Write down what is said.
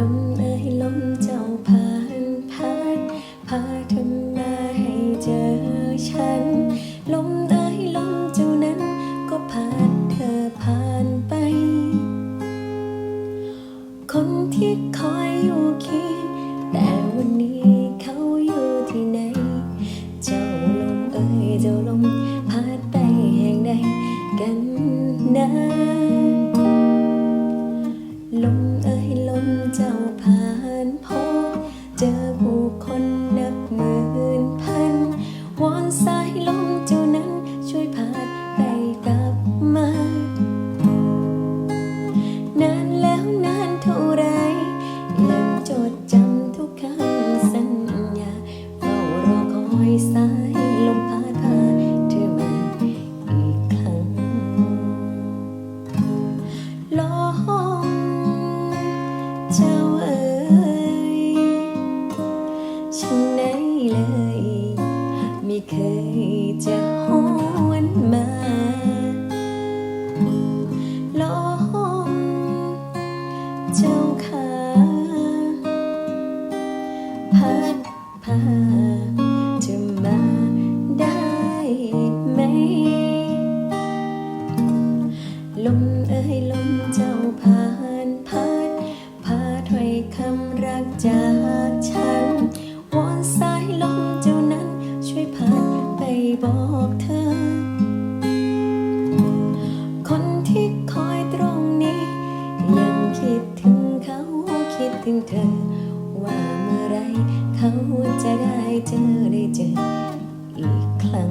ลมไอ้ลมเจ้าผ่านพัดพาเธอมาให้เจอฉัน ลมเอ้ยลมเจ้านั้น ก็พัดเธอผ่านไป คนที่คอยอยู่เคียง เจ้าเอ๋ยฉันไหนเลย ไม่เคยจะหวนมาลมเจ้าขาพัดพาเธอมาได้ไหมลม บอกเธอ คนที่คอยตรงนี้ ยังคิดถึงเขาคิดถึงเธอ ว่าเมื่อไรเขาจะได้เจอได้เจออีกครั้ง